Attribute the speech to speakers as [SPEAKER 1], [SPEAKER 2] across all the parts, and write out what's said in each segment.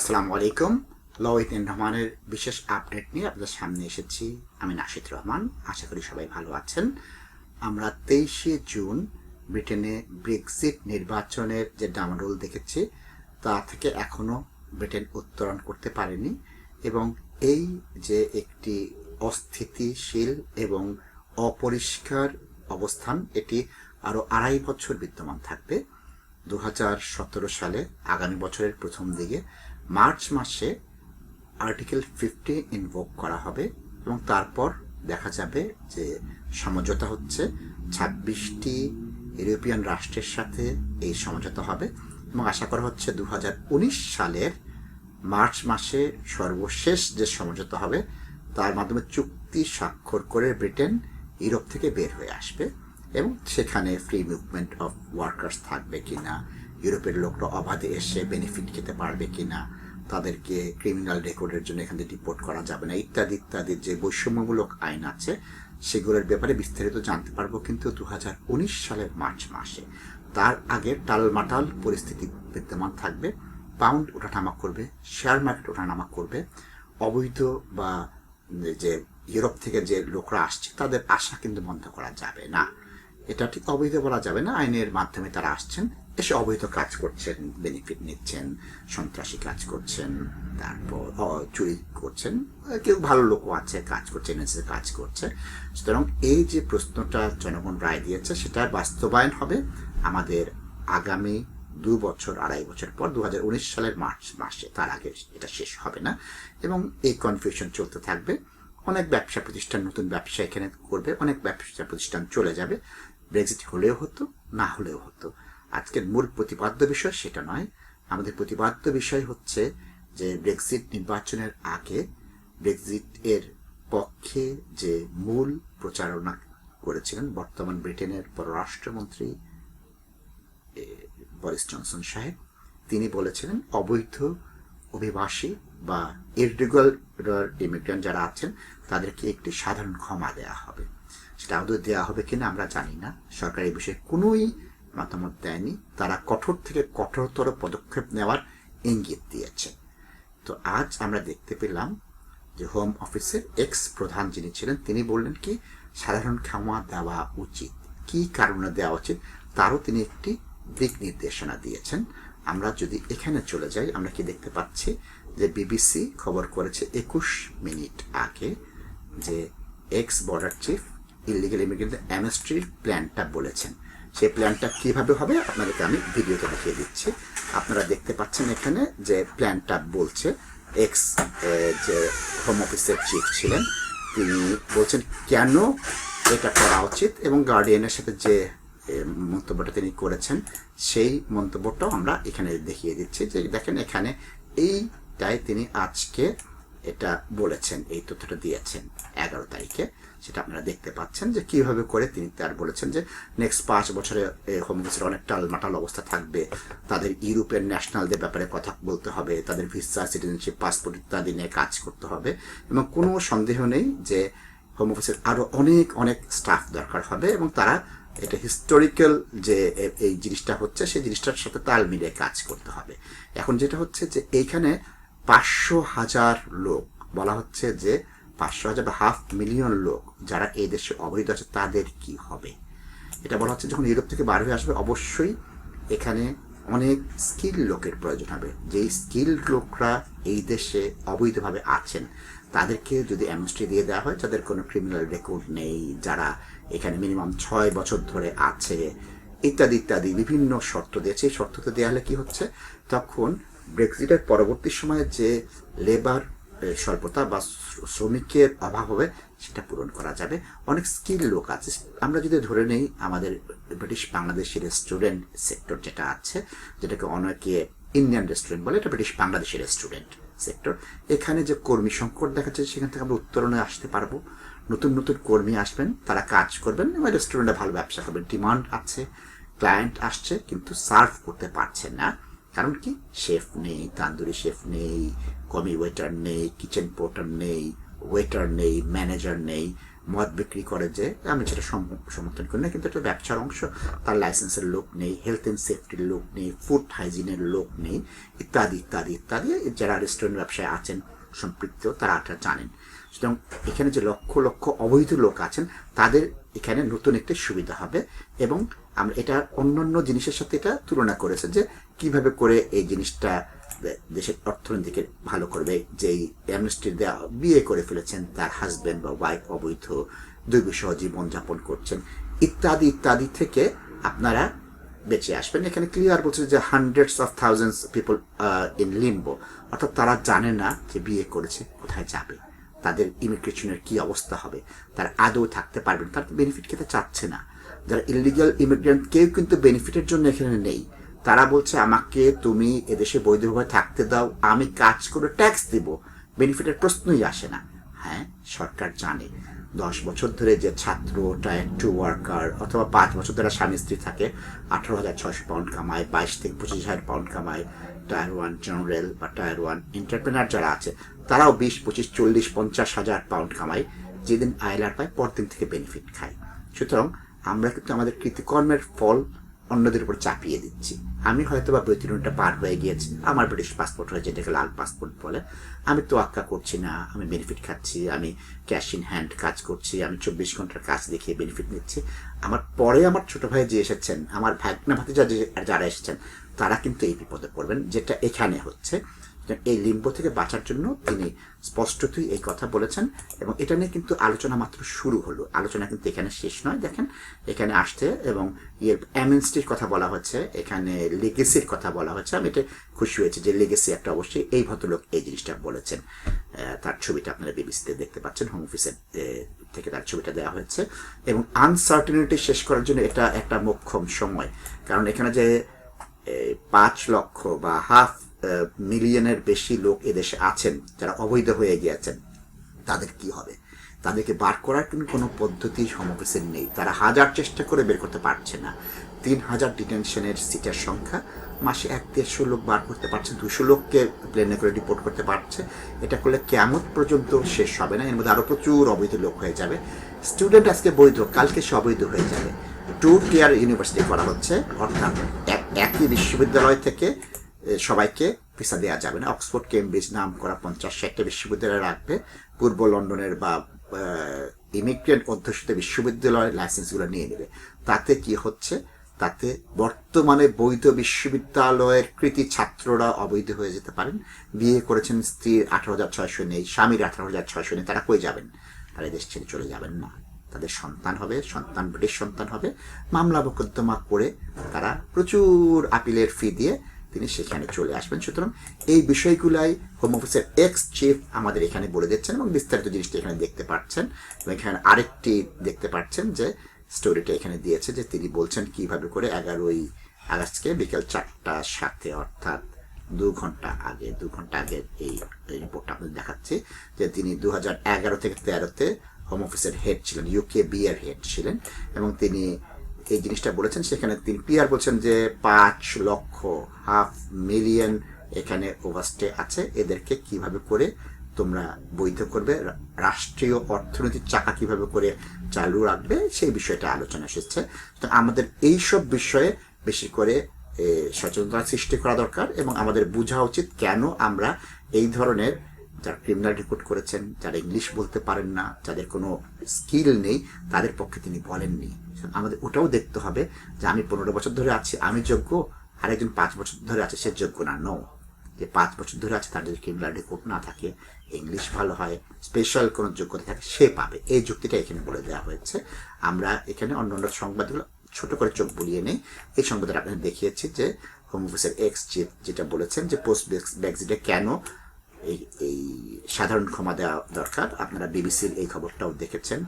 [SPEAKER 1] আসসালামু আলাইকুম। লওয়েত এন রহমানের বিশেষ আপডেট নিয়ে আপনাদের সামনে এসেছি। আমি নাশিদ রহমান, আশা করি সবাই ভালো আছেন। আমরা তেইশে জুন ব্রিটেনে ব্রেক্সিট নির্বাচনের যে ডামাডোল দেখেছি, তা থেকে এখনও ব্রিটেন উত্তরণ করতে পারেনি এবং এই যে একটি অস্থিতিশীল এবং অপরিষ্কার অবস্থান, এটি আরও আড়াই বছর বিদ্যমান থাকবে। দু হাজার সতেরো সালে আগামী বছরের প্রথম দিকে মার্চ মাসে আর্টিকেল ফিফটি ইনভোক করা হবে এবং তারপর দেখা যাবে যে সমঝোতা হচ্ছে ছাব্বিশটি ইউরোপিয়ান রাষ্ট্রের সাথে এই সমঝোতা হবে এবং আশা করা হচ্ছে দু হাজার উনিশ সালের মার্চ মাসে সর্বশেষ যে সমঝোতা হবে তার মাধ্যমে চুক্তি স্বাক্ষর করে ব্রিটেন ইউরোপ থেকে বের হয়ে আসবে এবং সেখানে ফ্রি মুভমেন্ট অফ ওয়ার্কার্স থাকবে কিনা, ইউরোপের লোকরা অবাধে এসে বেনিফিট খেতে পারবে কিনা তাদেরকে ক্রিমিনাল রেকর্ডের জন্য এখান থেকে ডিপোর্ট করা যাবে না, ইত্যাদি ইত্যাদি যে বৈষম্যমূলক আইন আছে, সেগুলোর ব্যাপারে বিস্তারিত জানতে পারব কিন্তু দু হাজার উনিশ সালের মার্চ মাসে। তার আগে টালমাটাল পরিস্থিতি বিদ্যমান থাকবে পাউন্ড ওঠানামা করবে শেয়ার মার্কেট ওঠানামা করবে, অবৈধ বা যে ইউরোপ থেকে যে লোকরা আসছে, তাদের আশা কিন্তু বন্ধ করা যাবে না। এটা ঠিক অবৈধ বলা যাবে না, আইনের মাধ্যমে তারা আসছেন। এসে অবৈধ কাজ করছেন বেনিফিট নিচ্ছেন সন্ত্রাসী কাজ করছেন তারপর চুরি করছেন কেউ ভালো লোকও আছে কাজ করছে এনএসএ কাজ করছে সুতরাং এই যে প্রশ্নটা জনগণ রায় দিয়েছে সেটার বাস্তবায়ন হবে আমাদের আগামী দু বছর আড়াই বছর পর দু হাজার উনিশ সালের মার্চ মাসে তার আগে এটা শেষ হবে না এবং এই কনফিউশন চলতে থাকবে অনেক ব্যবসা প্রতিষ্ঠান নতুন ব্যবসা এখানে করবে অনেক ব্যবসা প্রতিষ্ঠান চলে যাবে ব্রেক্সিট হলেও হতো না হলেও হতো আজকের মূল প্রতিপাদ্য বিষয় সেটা নয়। আমাদের প্রতিপাদ্য বিষয় হচ্ছে যে ব্রেক্সিট নির্বাচনের আগে ব্রেক্সিট এর পক্ষে যে মূল প্রচারণা করেছিলেন বর্তমান ব্রিটেনের পররাষ্ট্রমন্ত্রী বরিস জনসন সাহেব, তিনি বলেছিলেন, অবৈধ অভিবাসী বা ইররিগাল ইমিগ্রেন্ট যারা আছেন, তাদেরকে একটি সাধারণ ক্ষমা দেয়া হবে। সেটা আদৌ দেওয়া হবে কিনা আমরা জানি না। সরকার বিষয়ে কোনোই মতামত দেয়নি তারা কঠোর থেকে কঠোরতর পদক্ষেপ নেওয়ার ইঙ্গিত দিয়েছে তো আজ আমরা দেখতে পেলাম যে হোম অফিসের এক্স প্রধান যিনি ছিলেন, তিনি বললেন কি, সাধারণ ক্ষমা দেওয়া উচিত। কি কারণে দেওয়া উচিত, তারও তিনি একটি দিক নির্দেশনা দিয়েছেন। আমরা যদি এখানে চলে যাই, আমরা কি দেখতে পাচ্ছি যে বিবিসি খবর করেছে একুশ মিনিট আগে যে ex border chief illegal immigrant অ্যামস্ট্রির প্ল্যানটা বলেছেন। সেই প্ল্যানটা কীভাবে হবে, আপনাদেরকে আমি ভিডিওতে দেখিয়ে দিচ্ছি। আপনারা দেখতে পাচ্ছেন এখানে যে প্ল্যানটা বলছে এক্স যে হোম অফিসের চিফ ছিলেন, তিনি বলছেন, কেন এটা করা উচিত? এবং গার্ডিয়ানের সাথে যে মন্তব্যটা তিনি করেছেন, সেই মন্তব্যটাও আমরা এখানে দেখিয়ে দিচ্ছি যে, দেখেন এখানে এইটাই তিনি আজকে এটা বলেছেন, এই তথ্যটা দিয়েছেন এগারো তারিখে। সেটা আপনারা দেখতে পাচ্ছেন যে কীভাবে করে তিনি তার বলেছেন যে নেক্সট পাঁচ বছরে হোম অফিসের অনেক টালমাটাল অবস্থা থাকবে। তাদের ইউরোপের ন্যাশনালদের ব্যাপারে কথা বলতে হবে, তাদের ভিসা সিটিজেনশিপ পাসপোর্ট ইত্যাদি নিয়ে কাজ করতে হবে। এবং কোনো সন্দেহ নেই যে হোম অফিসের আরও অনেক অনেক স্টাফ দরকার হবে এবং তারা এটা হিস্টোরিক্যাল যে এই জিনিসটা হচ্ছে, সেই জিনিসটার সাথে তাল মিলিয়ে কাজ করতে হবে। এখন যেটা হচ্ছে যে, এইখানে পাঁচশো হাজার লোক। বলা হচ্ছে যে পাঁচশো হাজার বা হাফ মিলিয়ন লোক যারা এই দেশে অবৈধ আছে, তাদের কি হবে? এটা বলা হচ্ছে যখন ইউরোপ থেকে বার হয়ে আসবে, অবশ্যই এখানে অনেক স্কিল লোকের প্রয়োজন হবে। যেই স্কিল লোকরা এই দেশে অবৈধভাবে আছেন, তাদেরকে যদি অ্যামনেস্টি দিয়ে দেওয়া হয় যাদের কোনো ক্রিমিনাল রেকর্ড নেই। যারা এখানে মিনিমাম ছয় বছর ধরে আছে, ইত্যাদি ইত্যাদি বিভিন্ন শর্ত দিয়েছে এই শর্ততে দেওয়া হলে কী হচ্ছে? তখন ব্রেক্সিটের পরবর্তী সময়ে যে লেবার স্বল্পতা বা শ্রমিকের অভাব হবে, সেটা পূরণ করা যাবে। অনেক স্কিল লোক আছে। আমরা যদি ধরে নেই, আমাদের ব্রিটিশ বাংলাদেশি রেস্টুরেন্ট সেক্টর যেটা আছে, যেটাকে অনেকে ইন্ডিয়ান রেস্টুরেন্ট বলে, এটা ব্রিটিশ বাংলাদেশের রেস্টুরেন্ট সেক্টর এখানে যে কর্মী সংকট দেখা যাচ্ছে সেখান থেকে আমরা উত্তরণে আসতে পারব। নতুন নতুন কর্মী আসবেন, তারা কাজ করবেন, এবং রেস্টুরেন্টে ভালো ব্যবসা করবেন ডিমান্ড আছে ক্লায়েন্ট আসছে, কিন্তু সার্ভ করতে পারছে না। কারণ কি? শেফ নেই, তান্দুরি শেফ নেই, কমি ওয়েটার নেই, কিচেন পোর্টার নেই, ওয়েটার নেই, ম্যানেজার নেই, মদ বিক্রি করে যে, আমি সেটা সমর্থন করি না, কিন্তু একটা ব্যবসার অংশ, তার লাইসেন্সের লোক নেই, হেলথ অ্যান্ড সেফটির লোক নেই, ফুড হাইজিনের লোক নেই, ইত্যাদি ইত্যাদি ইত্যাদি, যারা রেস্টুরেন্ট ব্যবসায় আছেন, সম্পৃক্ত, তারা এটা জানেন। সুতরাং এখানে যে লক্ষ লক্ষ অবৈধ লোক আছেন, তাদের এখানে নতুন একটি সুবিধা হবে এবং আমরা এটা অন্যান্য জিনিসের সাথে এটা তুলনা করেছে যে কীভাবে করে এই জিনিসটা দেশের অর্থনীতিকে ভালো করবে, যেই অ্যামনেস্টির দেওয়া বিয়ে করে ফেলেছেন, তার হাজবেন্ড বা ওয়াইফ অবৈধ দৈবসহ জীবনযাপন করছেন, ইত্যাদি ইত্যাদি থেকে আপনারা বেঁচে আসবেন। এখানে ক্লিয়ার বলছে যে hundreds of thousands people in limbo অর্থাৎ তারা জানে না যে বিয়ে করেছে, কোথায় যাবে, তাদের ইমিগ্রেশনের কি অবস্থা হবে, তার আদৌ থাকতে পারবেন, তার বেনিফিট খেতে চাচ্ছে না। যারা ইলিগাল ইমিগ্রেন্ট কেউ কিন্তু বেনিফিটের জন্য এখানে নেই। তারা বলছে, আমাকে তুমি এদেশে বৈধভাবে থাকতে দাও, আমি কাজ করে ট্যাক্স দিব। বেনিফিটের প্রশ্নই আসে না। হ্যাঁ সরকার জানে। দশ বছর ধরে যে ছাত্র টায়ার টু ওয়ার্কার অথবা পাঁচ বছর ধরে স্বামী স্ত্রী থাকে, আঠারো হাজার ছয়শো পাউন্ড কামায়, বাইশ থেকে পঁচিশ হাজার পাউন্ড কামায় টায়ার ওয়ান জেনারেল বা টায়ার ওয়ান এন্টারপ্রেনার যারা আছে, তারাও বিশ, পঁচিশ, চল্লিশ, পঞ্চাশ হাজার পাউন্ড কামায়। যেদিন আয়লার পায়, পরদিন থেকে বেনিফিট খায়। সুতরাং আমরা কিন্তু আমাদের কৃতকর্মের ফল অন্যদের উপর চাপিয়ে দিচ্ছি। আমি হয়তো বা বৈতরণটা পার হয়ে গিয়েছি, আমার ব্রিটিশ পাসপোর্ট হয়েছে যেটাকে লাল পাসপোর্ট বলে। আমি তো আক্কা করছি না, আমি বেনিফিট খাচ্ছি, আমি ক্যাশ ইন হ্যান্ড কাজ করছি, আমি চব্বিশ ঘণ্টার কাজ দেখিয়ে বেনিফিট নিচ্ছি। আমার পরে আমার ছোট ভাই যে এসেছেন, আমার ভাগনা ভাতে যারা এসেছেন, তারা কিন্তু এই বিপদে পড়বেন, যেটা এখানে হচ্ছে। এই লিম্ব থেকে বাঁচার জন্য তিনি স্পষ্টতই এই কথা বলেছেন এবং এটা নিয়ে কিন্তু আলোচনা মাত্র শুরু হলো। আলোচনা কিন্তু এখানে শেষ নয়, দেখেন। এখানে আসতে এবং ইয়ের অ্যামেন্সটির কথা বলা হচ্ছে, এখানে লেগেসির কথা বলা হচ্ছে। আমি এটা খুশি হয়েছে যে লেগেসি একটা অবশ্যই এই ভদ্রলোক এই জিনিসটা বলেছেন। তার ছবিটা আপনারা বিবিসিতে দেখতে পাচ্ছেন, হোম অফিসের থেকে তার ছবিটা দেওয়া হয়েছে। এবং আনসার্টিনিটি শেষ করার জন্য এটা একটা মোক্ষম সময়। কারণ এখানে যে পাঁচ লক্ষ বা হাফ মিলিয়নের বেশি লোক এদেশে আছেন, যারা অবৈধ হয়ে গিয়েছেন। তাদের কি হবে? তাদেরকে বার করার কিন্তু কোনো পদ্ধতি সমাবেশের নেই? তারা হাজার চেষ্টা করে বের করতে পারছে না। তিন হাজার ডিটেনশনের সিটের সংখ্যা, মাসে এক দেড়শো লোক বার করতে পারছে, দুশো লোককে প্লেনে করে রিপোর্ট করতে পারছে। এটা করলে কেমন পর্যন্ত শেষ হবে না। এর মধ্যে আরও প্রচুর অবৈধ লোক হয়ে যাবে। স্টুডেন্ট আজকে বৈধ, কালকে সে অবৈধ হয়ে যাবে। টু টিয়ার ইউনিভার্সিটি করা হচ্ছে, অর্থাৎ এক- একই বিশ্ববিদ্যালয় থেকে সবাইকে ভিসা দেওয়া যাবে না। অক্সফোর্ড, কেমব্রিজ নাম করা পঞ্চাশ ষাটটা বিশ্ববিদ্যালয় রাখবে। পূর্ব লন্ডনের বা ইমিগ্রেন্ট অধ্যুষিত বিশ্ববিদ্যালয়ের লাইসেন্সগুলো নিয়ে নেবে। তাতে কি হচ্ছে? তাতে বর্তমানে বৈধ বিশ্ববিদ্যালয়ের কৃতি ছাত্ররা অবৈধ হয়ে যেতে পারেন। বিয়ে করেছেন স্ত্রীর আঠারো হাজার ছয়শো নেই, স্বামীর আঠারো হাজার ছয়শো নেই, তারা কই যাবেন? তারা দেশ ছেড়ে চলে যাবেন না। তাদের সন্তান হবে, সন্তান, ব্রিটিশ সন্তান হবে। মামলা মোকদ্দমা করে তারা প্রচুর আপিলের ফি দিয়ে তিনি সেখানে চলে আসবেন। সুতরাং এই বিষয়গুলাই হোম অফিসের এক্স চিফ আমাদের এখানে বলে দিচ্ছেন এবং বিস্তারিত জিনিসটা এখানে দেখতে পাচ্ছেন এবং এখানে আরেকটি দেখতে পাচ্ছেন যে স্টোরিটা এখানে দিয়েছে যে তিনি বলছেন কীভাবে করে এগারোই আগস্টকে বিকেল চারটার সাথে অর্থাৎ দু ঘণ্টা আগে, দু ঘণ্টা আগে এই এই রিপোর্টটা আপনাদের দেখাচ্ছি যে তিনি দু হাজার এগারো থেকে তেরোতে হোম অফিসের হেড ছিলেন ইউকে বিয়ের হেড ছিলেন এবং তিনি এই জিনিসটা বলেছেন, সেখানে তিনি পিয়ার বলছেন যে পাঁচ লক্ষ, হাফ মিলিয়ন এখানে ওভারস্টে আছে। এদেরকে কীভাবে করে তোমরা বৈধ করবে? রাষ্ট্রীয় অর্থনৈতিক চাকা কীভাবে করে চালু রাখবে? সেই বিষয়টা আলোচনা এসেছে। তো আমাদের এইসব বিষয়ে বেশি করে সচেতনতা সৃষ্টি করা দরকার এবং আমাদের বোঝা উচিত কেন আমরা এই ধরনের যারা ক্রিমিনাল রিপোর্ট করেছেন, যারা ইংলিশ বলতে পারেন না, যাদের কোনো স্কিল নেই, তাদের পক্ষে তিনি বলেননি। আমাদের ওটাও দেখতে হবে যে আমি পনেরো বছর ধরে আছি, আমি যোগ্য, আরেকজন পাঁচ বছর ধরে আছে, সে যোগ্য না নো যে পাঁচ বছর ধরে আছে, তার যদি ক্রিমিনাল রিপোর্ট না থাকে ইংলিশ ভালো হয় স্পেশাল কোনো যোগ্যতা থাকে, সে পাবে। এই যুক্তিটা এখানে বলে দেওয়া হয়েছে। আমরা এখানে অন্য অন্য সংবাদগুলো ছোট করে চোখ বুলিয়ে নেই। এই সংবাদটা আপনাদের দেখিয়েছি যে হোম অফিসের এক্স চিফ যেটা বলেছেন যে পোস্ট ব্যাক্সিটে কেন এই এই সাধারণ ক্ষমা দেওয়া দরকার। আপনারা বিবিসির এই খবরটাও দেখেছেন।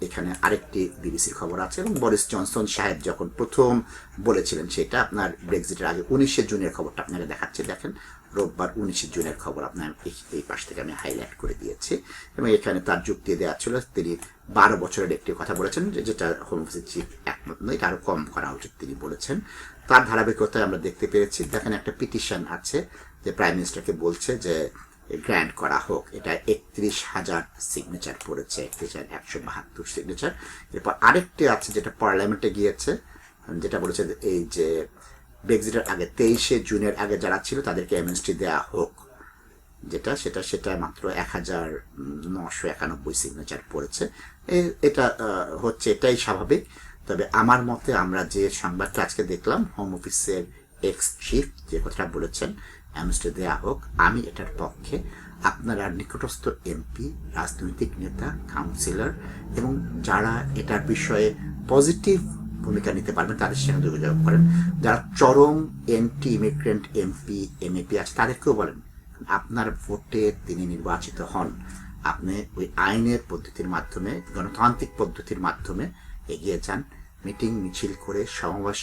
[SPEAKER 1] এখানে আরেকটি বিবিসির খবর আছে এবং বরিস জনসন সাহেব যখন প্রথম বলেছিলেন সেটা আপনার ব্রেক্সিটের আগে উনিশে জুনের খবরটা আপনারা দেখাচ্ছে। দেখেন, রোববার উনিশে জুনের খবর আপনার এই- পাশ থেকে আমি হাইলাইট করে দিয়েছি এবং এখানে তার যুক্তি দেওয়া ছিল, তিনি বারো বছরের একটি কথা বলেছেন যেটা হোম অফিসের চিফ একমত নয়, এটা আরও কম করা উচিত তিনি বলেছেন। তার ধারাবাহিকতায় আমরা দেখতে পেরেছি। দেখেন, একটা পিটিশন আছে যে প্রাইম মিনিস্টারকে বলছে যে গ্র্যান্ড করা হোক। এটা একত্রিশ হাজার সিগনেচার পড়েছে, একত্রিশ হাজার একশো বাহাত্তর সিগনেচার এরপর আরেকটি আছে যেটা পার্লামেন্টে গিয়েছে, যেটা বলেছে এই যে ব্রেক্সিটের আগে, তেইশে জুনের আগে যারা ছিল তাদেরকে এমএনএসটি দেওয়া হোক। যেটা, সেটা সেটা মাত্র এক হাজার নশো একানব্বই সিগনেচার পড়েছে। এটা হচ্ছে এটাই স্বাভাবিক। তবে আমার মতে আমরা যে সংবাদটা আজকে দেখলাম হোম অফিসের এক্স চিফ যে কথাটা বলেছেন অ্যামনেস্টি দেয়া হোক আমি এটার পক্ষে আপনারা নিকটস্থ এমপি রাজনৈতিক নেতা কাউন্সিলর এবং যারা এটার বিষয়ে পজিটিভ ভূমিকা নিতে পারবেন, তাদের সঙ্গে যোগাযোগ করেন। যারা চরম এন্টি ইমিগ্রেন্ট এমপি এমএপি আছে, তাদেরকেও বলেন, আপনার ভোটে তিনি নির্বাচিত হন। আপনি ওই আইনের পদ্ধতির মাধ্যমে, গণতান্ত্রিক পদ্ধতির মাধ্যমে এগিয়ে যান। মিটিং, মিছিল করে, সমাবেশ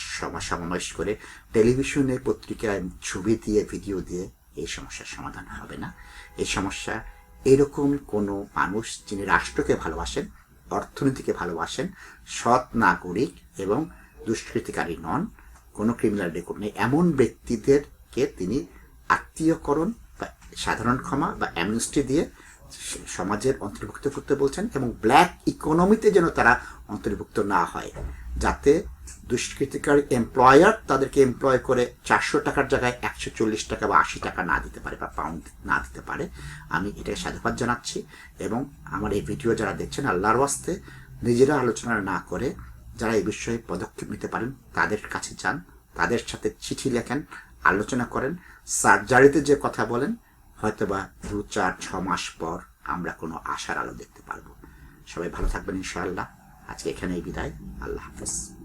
[SPEAKER 1] সমাবেশ করে, টেলিভিশনে পত্রিকায় ছবি দিয়ে, ভিডিও দিয়ে এই সমস্যার সমাধান হবে না। এই সমস্যা এরকম কোনো মানুষ যিনি রাষ্ট্রকে ভালোবাসেন, অর্থনীতিকে ভালোবাসেন, সৎ নাগরিক এবং দুষ্কৃতিকারী নন, কোনো ক্রিমিনাল রেকর্ড নেই, এমন ব্যক্তিদেরকে তিনি আত্মীয়করণ বা সাধারণ ক্ষমা বা অ্যামনেস্টি দিয়ে সমাজের অন্তর্ভুক্ত করতে বলছেন এবং ব্ল্যাক ইকোনমিতে যেন তারা অন্তর্ভুক্ত না হয়, যাতে দুষ্কৃতিকারী এমপ্লয়ার তাদেরকে এমপ্লয় করে চারশো টাকার জায়গায় একশো চল্লিশ টাকা বা আশি টাকা না দিতে পারে বা পাউন্ড না দিতে পারে। আমি এটাকে সাধুবাদ জানাচ্ছি এবং আমার এই ভিডিও যারা দেখছেন, আল্লাহর ওয়াস্তে নিজেরা আলোচনা না করে যারা এই বিষয়ে পদক্ষেপ নিতে পারেন, তাদের কাছে যান, তাদের সাথে চিঠি লেখেন, আলোচনা করেন সার্জারিতে যে কথা বলেন হয়তোবা দু চার, ছ মাস পর আমরা কোনো আশার আলো দেখতে পারব। সবাই ভালো থাকবেন ইনশাআল্লাহ। আজকে এখানেই বিদায়। আল্লাহ হাফেজ।